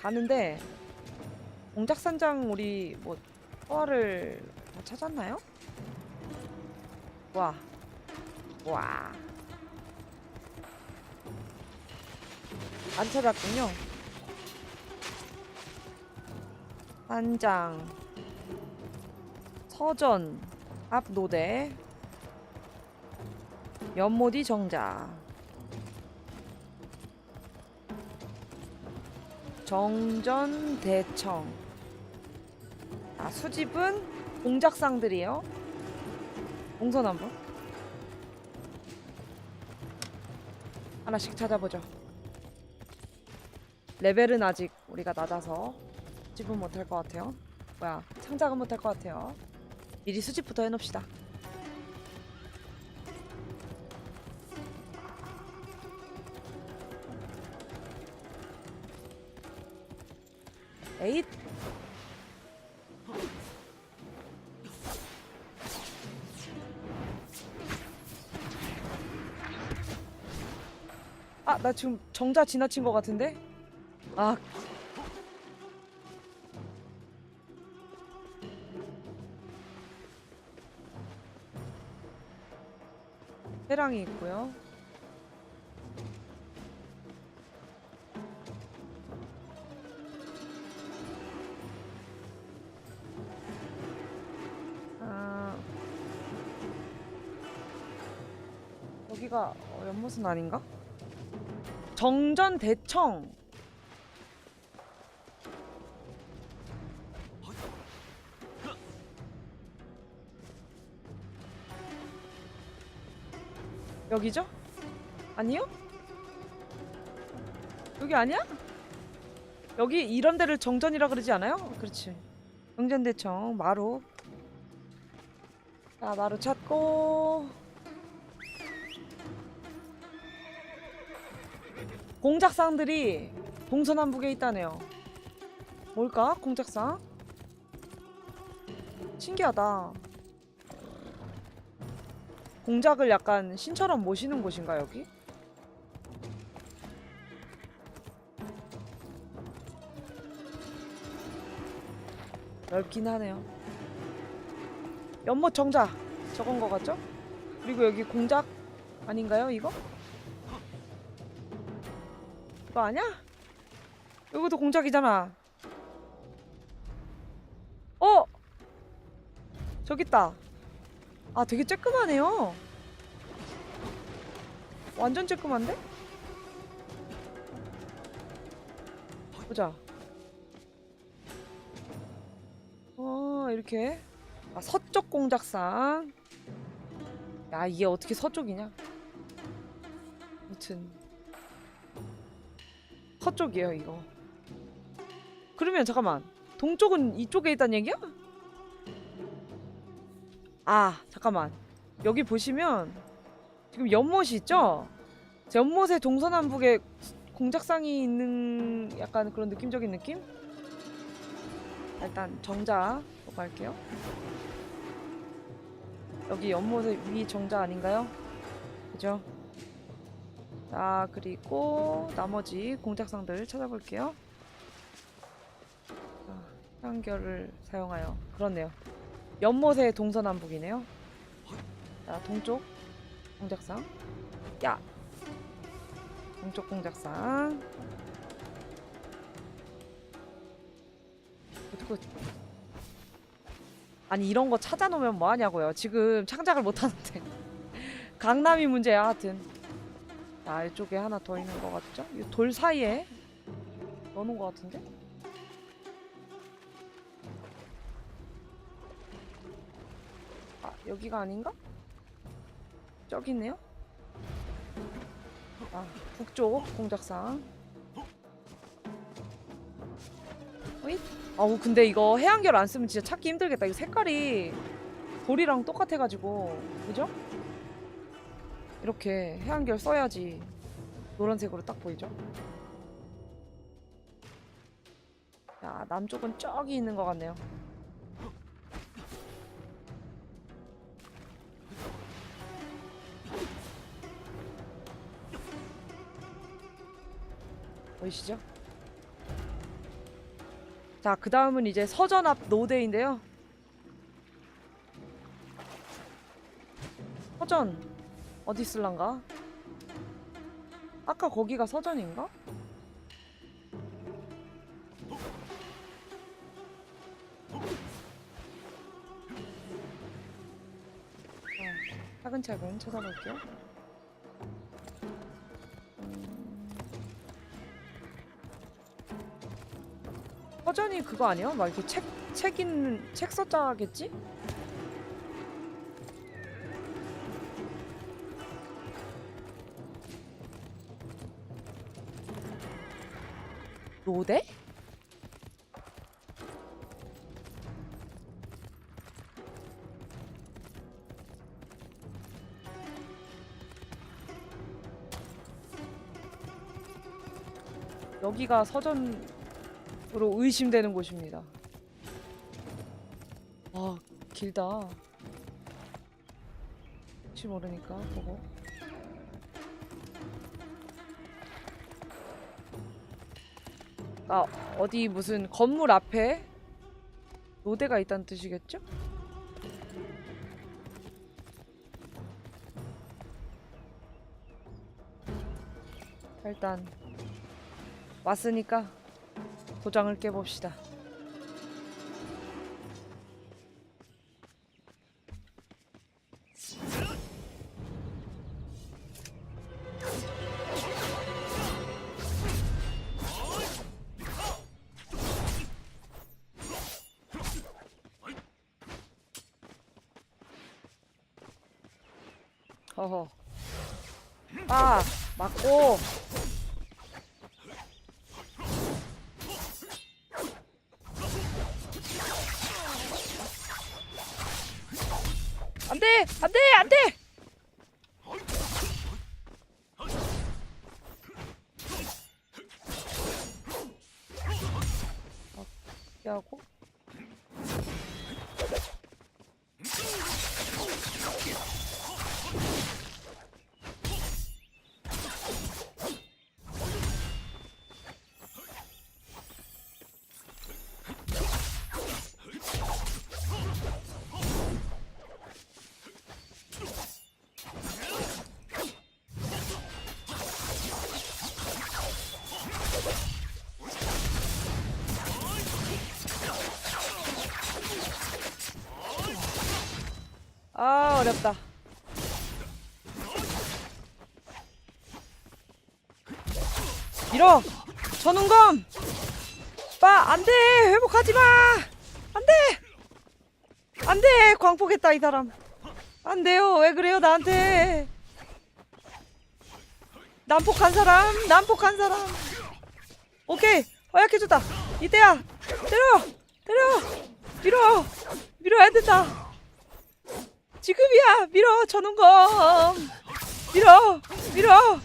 가는데 공작산장 우리 뭐 소화를 다 찾았나요? 와. 와. 안 찾았군요. 산장. 서전. 앞 노대. 연모디 정자. 정전 대청. 아, 수집은 공작상들이에요. 동서남북. 하나씩 찾아보죠. 레벨은 아직 우리가 낮아서 수집은 못할 것 같아요. 뭐야, 창작은 못할 것 같아요. 미리 수집부터 해놓읍시다. 에잇! 아, 나 지금 정자 지나친 것 같은데? 아. 해랑이 있고요. 여기가 어, 연못은 아닌가? 정전 대청. 여기죠? 아니요? 여기 아니야? 여기 이런 데를 정전이라 그러지 않아요? 그렇지. 정전대청 마루. 자, 마루 찾고 공작상들이 동서남북에 있다네요. 뭘까? 공작상? 신기하다. 공작을 약간 신처럼 모시는 곳인가 여기? 넓긴 하네요. 연못 정자 저건 거 같죠? 그리고 여기 공작 아닌가요 이거? 이거 아니야? 이것도 공작이잖아. 어? 저기 있다. 아, 되게 쬐끄하네요 완전 쬐끄만데? 보자. 어, 이렇게. 아, 서쪽 공작상. 야, 이게 어떻게 서쪽이냐? 아무튼. 서쪽이에요, 이거. 그러면 잠깐만. 동쪽은 이쪽에 있다는 얘기야? 아, 잠깐만. 여기 보시면 지금 연못이 있죠? 연못에 동서남북에 공작상이 있는 약간 그런 느낌적인 느낌? 일단 정자 보고 갈게요. 여기 연못의 위 정자 아닌가요? 그죠? 자, 그리고 나머지 공작상들 찾아볼게요. 자, 한결을 사용하여 그렇네요. 연못의 동서남북이네요. 자, 동쪽 공작상. 야! 동쪽 공작상. 어떡해. 아니 이런 거 찾아놓으면 뭐 하냐고요. 지금 창작을 못 하는데. 강남이 문제야, 하여튼. 자, 이쪽에 하나 더 있는 것 같죠? 이 돌 사이에 넣어놓은 것 같은데? 아, 여기가 아닌가? 저기 있네요? 아, 북쪽 공작상. 어이? 아우, 근데 이거 해안결 안 쓰면 진짜 찾기 힘들겠다. 이거 색깔이 돌이랑 똑같아가지고. 그죠? 이렇게 해안결 써야지 노란색으로 딱 보이죠? 자, 남쪽은 저기 있는 것 같네요. 보이시죠? 자, 그 다음은 이제 서전 앞 노대인데요. 서전 어디 있을란가? 아까 거기가 서전인가? 어, 차근차근 찾아볼게요. 음. 서전이 그거 아니야? 막 이렇게 책, 책 있는, 책 써자겠지? 노대? 여기가 서전으로 의심되는 곳입니다. 아, 길다. 혹시 모르니까 보고. 아, 어디 무슨 건물 앞에 노대가 있다는 뜻이겠죠? 일단 왔으니까 도장을 깨봅시다. 허허. 아, 맞고. 안 돼! 안 돼! 안 돼! 어렵다. 밀어! 전운검! 빠, 안 돼! 회복하지 마! 안 돼! 안 돼! 광폭했다, 이 사람. 안 돼요. 왜 그래요, 나한테? 난폭한 사람, 난폭한 사람. 오케이. 허약해졌다. 이때야. 때려! 때려! 밀어! 밀어야 된다. 지금이야. 밀어 전운검. 밀어 밀어.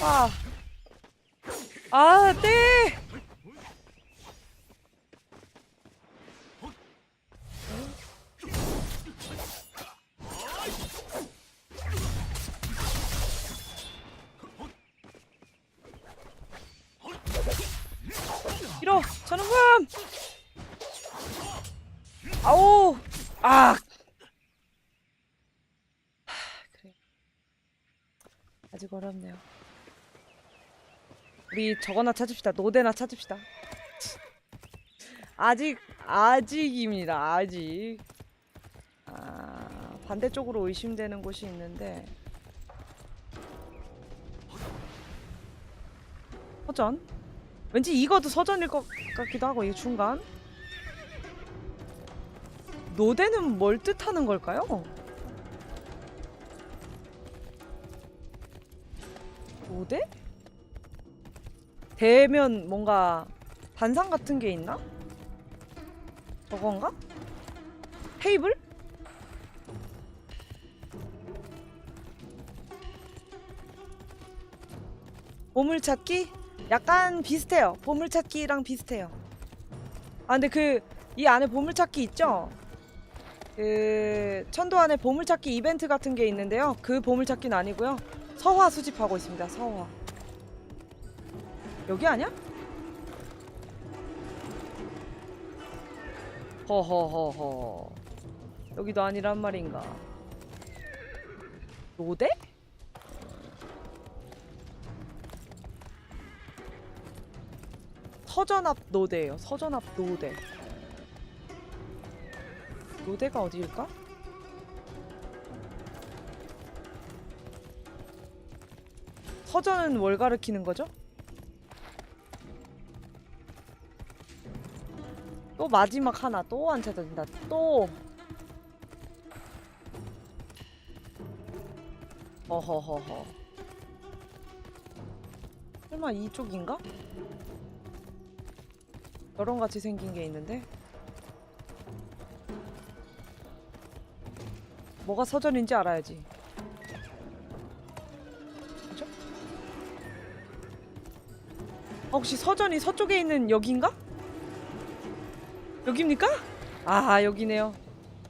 아, 아, 네. 밀어 전원금 아오 아. 하, 그래. 아직 어렵네요. 우리 저거나 찾읍시다. 노대나 찾읍시다. 아직 아직입니다. 아직. 아 반대쪽으로 의심되는 곳이 있는데. 허전? 왠지 이거도 서전일 것 같기도 하고 이 중간 노대는 뭘 뜻하는 걸까요? 노대? 대면 뭔가 단상 같은 게 있나? 저건가? 테이블? 보물찾기? 약간 비슷해요. 보물찾기랑 비슷해요. 아 근데 그 이 안에 보물찾기 있죠? 그그 천도 안에 보물찾기 이벤트 같은 게 있는데요. 그 보물찾기는 아니고요. 서화 수집하고 있습니다. 서화. 여기 아니야? 허허허허. 여기도 아니란 말인가? 노대? 서전 앞 노대예요. 서전 앞 노대. 노대가 어디일까? 서전은 뭘 가리키는 거죠? 또 마지막 하나 또 안 찾아진다. 또. 어허허허. 설마 이쪽인가? 너랑 같이 생긴 게 있는데 뭐가 서전인지 알아야지 그죠? 아, 혹시 서전이 서쪽에 있는 여긴가? 여기입니까? 아 여기네요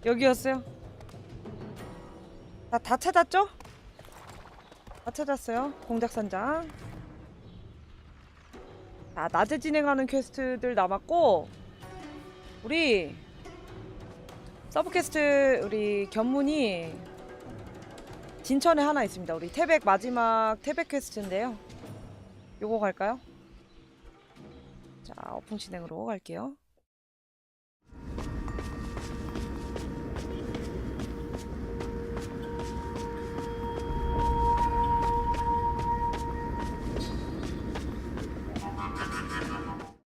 여기였어요 다, 다 찾았죠? 다 찾았어요 공작산장 자, 낮에 진행하는 퀘스트들 남았고 우리 서브 퀘스트 우리 견문이 진천에 하나 있습니다. 우리 태백 마지막 태백 퀘스트인데요. 요거 갈까요? 자, 오픈 진행으로 갈게요.